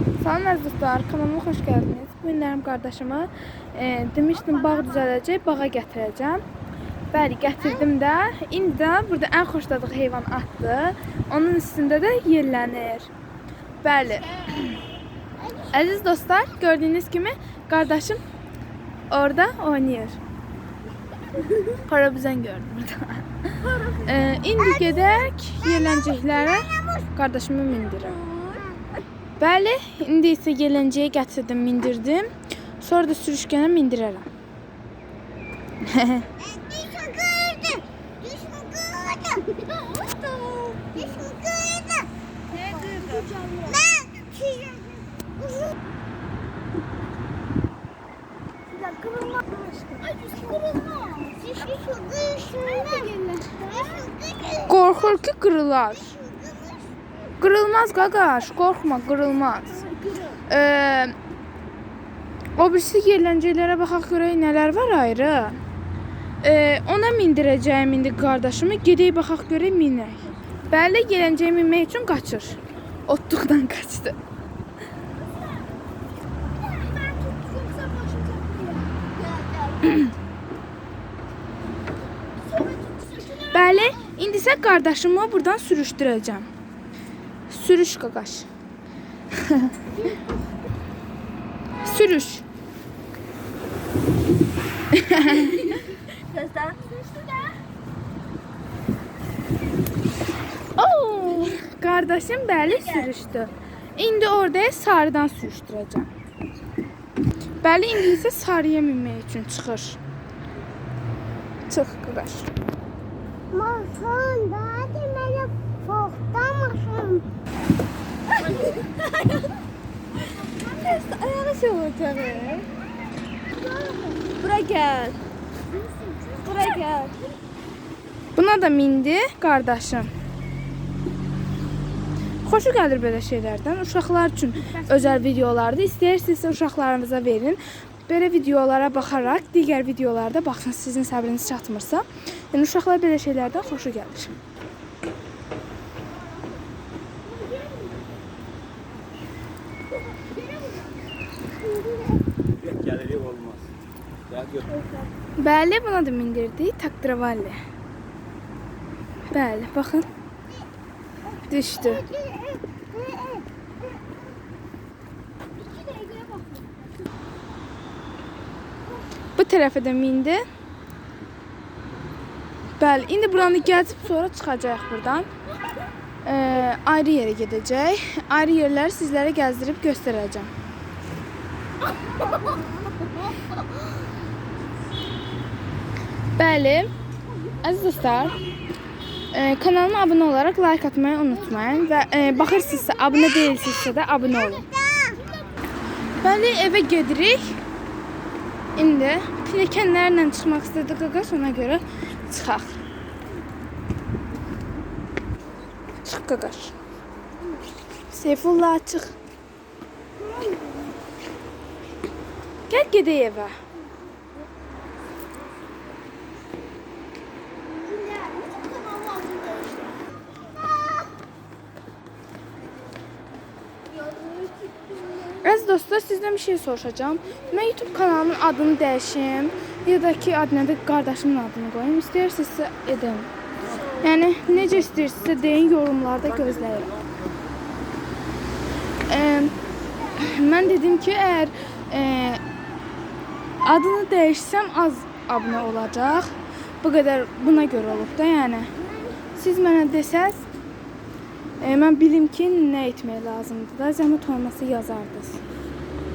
Salam əziz dostlar, kanalıma xoş gəldiniz. Bu günlərim qardaşıma e, demişdim bağ düzələcək, bağa gətirəcəm. Bəli, gətirdim də. İndi də burada ən xoşladığı heyvan atdır. Onun üstündə də yerlənir. Bəli. Əziz dostlar, gördüyünüz kimi qardaşım orada oynayır. Karabüzən gördüm burada. e, indi gedək yerləncəklərə qardaşımı mindirim. Bəli, indi isə gələncəyə gətirdim, mindirdim. Sonra da sürüşkənə mindirərəm. Düşme kırdım. Düşme Qırılmaz qaqaş, qorxma, qırılmaz. Ee, o birisi yerləncələrə baxaq görək nələr var ayrı. Ee, ona mindirəcəyim indi qardaşımı. Gedək baxaq görək minək. Bəli, yerləncəyə minmək üçün qaçır. Otluqdan qaçdı. Bəli, indi isə qardaşımı buradan sürüşdürəcəm. Sürüş qaqaş. Sürüş. Oo, qardaşım bəli sürüşdü. İndi orada sarıdan sürüşdürəcəm. Bəli, indi isə sarıya minmək üçün çıxır. Çıx qaqaş. Maşın da demeli fokta maşın. Ayağına şey olacaq. Bura gəl. Bura gəl. Buna da mindi qardaşım. Xoşu gəlir belə şeylərdən. Uşaqlar üçün özəl videolardır. İstəyirsinizsə uşaqlarınıza verin. Belə videolara baxaraq digər videolarda baxın sizin səbriniz çatmırsa. Yəni uşaqlar belə şeylərdən xoşu gəlir. Geliri olmaz. Ya gör. Bəli, buna da mindirdik. Taktravalli. Bəli, baxın. Düşdü. Bu tərəfə də mindi. Bəli, indi buranı gəzib sonra çıxacağıq buradan. Ee, ayrı yerə gedəcək. Ayrı yerləri sizlərə gəzdirib göstərəcəm. Bəli, əziz dostlar, e, kanalıma abunə olaraq like atmayı unutmayın və e, baxırsınızsa, abunə deyilsinizsə də abunə olun. Bəli, evə gedirik. İndi pilləkənlərlə çıxmaq istədi qaqaş, ona görə çıxaq. Çıx qaqaş. Seyfullah çıx. Gəl gedək evə. Əziz dostlar, sizdən bir şey soruşacağım. Mən YouTube kanalımın adını dəyişim, ya da ki, adına da qardaşımın adını qoyum. İstəyirsinizsə edin. Yəni necə istəyirsinizsə deyin, yorumlarda gözləyirəm. Ə, mən dedim ki, əgər ə, adını dəyişsəm az abunə olacaq. Bu qədər buna görə olub da, yəni. Siz mənə desəz, e, mən bilim ki, nə etmək lazımdır da, zəhmət olmasa yazardınız.